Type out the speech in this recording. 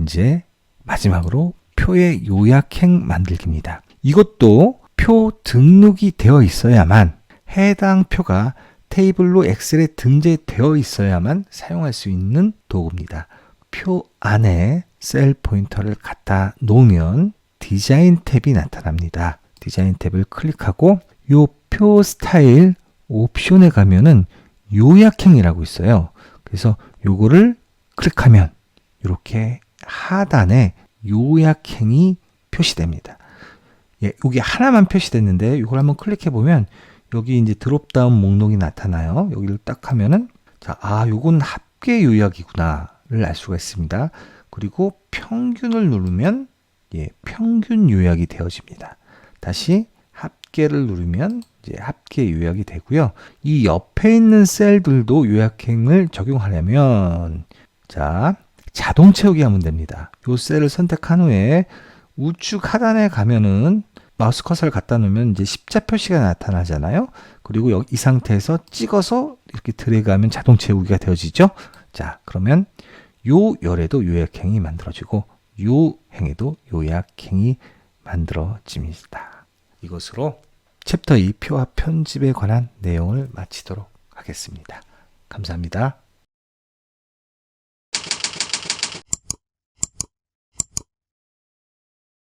이제 마지막으로 표의 요약행 만들기입니다. 이것도 표 등록이 되어 있어야만 해당 표가 테이블로 엑셀에 등재되어 있어야만 사용할 수 있는 도구입니다. 표 안에 셀 포인터를 갖다 놓으면 디자인 탭이 나타납니다. 디자인 탭을 클릭하고 요 표 스타일 옵션에 가면은 요약행이라고 있어요. 그래서 요거를 클릭하면 이렇게 하단에 요약행이 표시됩니다. 예, 여기 하나만 표시됐는데 이걸 한번 클릭해 보면 여기 이제 드롭다운 목록이 나타나요. 여기를 딱 하면은 자, 아, 요건 합계 요약이구나를 알 수가 있습니다. 그리고 평균을 누르면 예, 평균 요약이 되어집니다. 다시 합계를 누르면 이제 합계 요약이 되고요. 이 옆에 있는 셀들도 요약행을 적용하려면 자, 자동 채우기 하면 됩니다. 요 셀을 선택한 후에 우측 하단에 가면은 마우스 커서를 갖다 놓으면 이제 십자 표시가 나타나잖아요. 그리고 여기 이 상태에서 찍어서 이렇게 드래그하면 자동 채우기가 되어지죠. 자, 그러면 요 열에도 요약행이 만들어지고 요 행에도 요약행이 만들어집니다. 이것으로 챕터 2 표와 편집에 관한 내용을 마치도록 하겠습니다. 감사합니다.